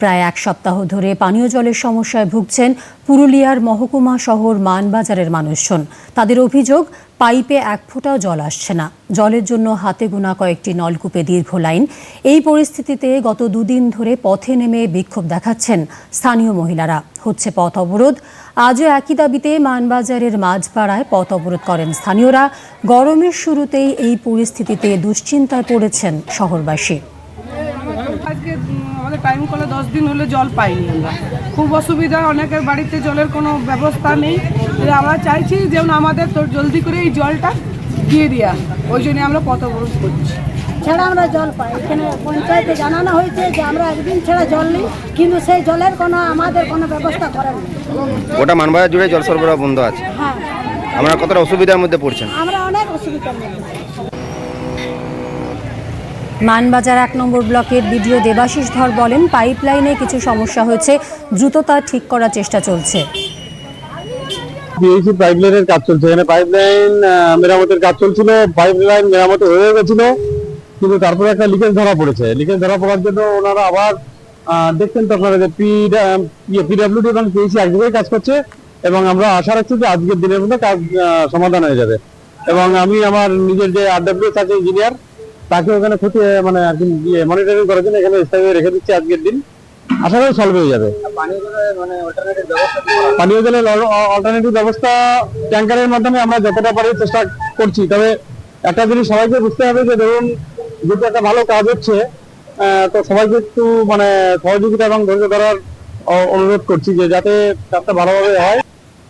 প্রায় এক সপ্তাহ ধরে পানীয় জলের সমস্যায় ভুগছেন পুরুলিয়ার মহকুমা শহর মানবাজারের মানুষজন। তাদের অভিযোগ, পাইপে এক ফোঁটাও জল আসছে না। জলের জন্য হাতে গোনা কয়েকটি নলকূপে দীর্ঘ লাইন। এই পরিস্থিতিতে গত দুদিন ধরে পথে নেমে বিক্ষোভ দেখাচ্ছেন স্থানীয় মহিলারা। হচ্ছে পথ অবরোধ। আজও একই দাবিতে মানবাজারের মাঝপাড়ায় পথ অবরোধ করেন স্থানীয়রা। গরমের শুরুতেই এই পরিস্থিতিতে দুশ্চিন্তায় পড়েছেন শহরবাসী। আজকে আমাদের টাইম কলে দশ দিন হলে জল পাইনি আমরা। খুব অসুবিধা অনেকের বাড়িতে জলের কোনো ব্যবস্থা নেই। আমরা চাইছি যেমন আমাদের তো জলদি করে এই জলটা দিয়ে দেওয়া ওই জন্য আমরা পথ অবরোধ করছি। ছাড়া আমরা জল পাই। এখানে পঞ্চায়েতে জানানো হয়েছে যে আমরা একদিন ছাড়া জল নিই কিন্তু সেই জলের কোনো আমাদের কোনো ব্যবস্থা করেন না গোটা মানবাজার জুড়ে জল সরবরাহ বন্ধ আছে। হ্যাঁ। আমরা কতটা অসুবিধার মধ্যে পড়ছেন? আমরা অনেক অসুবিধার মধ্যে। মানবাজার এক নম্বর ব্লকের বিডিও দেবাশিস ধর বলেন, পাইপলাইনে কিছু সমস্যা হয়েছে দ্রুত তা ঠিক করার চেষ্টা চলছে। পিএইচি পাইপলাইনের কাজ চলছে। এখানে পাইপলাইন মেরামতের কাজ চলছিল, পাইপলাইন মেরামত হয়ে গেছিল, কিন্তু তারপরে একটা লিকেজ ধরা পড়েছে। লিকেজ ধরা পড়ার জন্য ওনারা আবার দেখছেন তো আপনারা যে পিডাব্লিউডি এবং পিএইচি এক জায়গায় কাজ করছে, এবং আমরা আশা রাখছি যে আজকের দিনের মধ্যে কাজ সমাধান হয়ে যাবে। এবং আমি আমার নিজের যে আরডাব্লিউএস আছে ইঞ্জিনিয়ার তাকে ওখানে খুঁজে মানে একদিন মনিটরিং করার জন্য এখানে স্থায়ী রেখে দিচ্ছি আজকের দিন। আশা করি সলভ হয়ে যাবে। পানীয় জলের অল্টারনেটিভ ব্যবস্থা ট্যাঙ্কারের মাধ্যমে আমরা যতটা পারি চেষ্টা করছি। তবে একটা জিনিস সবাইকে বুঝতে হবে যে ধরুন, যেহেতু একটা ভালো কাজ হচ্ছে তো সবাইকে একটু মানে সহযোগিতা এবং ধৈর্য ধরার অনুরোধ করছি যে যাতে কাজটা ভালোভাবে হয়।